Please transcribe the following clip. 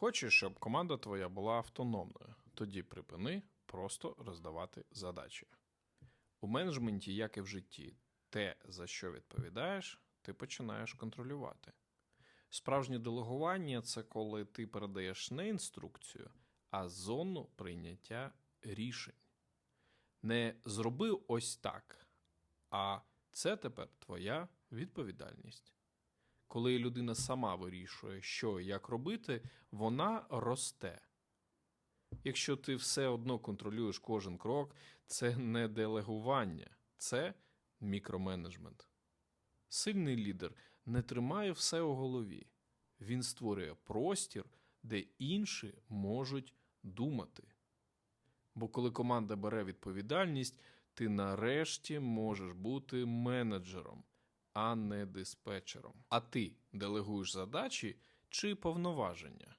Хочеш, щоб команда твоя була автономною, тоді припини просто роздавати задачі. У менеджменті, як і в житті, те, за що відповідаєш, ти починаєш контролювати. Справжнє делегування це коли ти передаєш не інструкцію, а зону прийняття рішень. Не зроби ось так, а це тепер твоя відповідальність. Коли людина сама вирішує, що і як робити, вона росте. Якщо ти все одно контролюєш кожен крок, це не делегування, це мікроменеджмент. Сильний лідер не тримає все у голові. Він створює простір, де інші можуть думати. Бо коли команда бере відповідальність, ти нарешті можеш бути менеджером, а не диспетчером. А ти делегуєш задачі чи повноваження?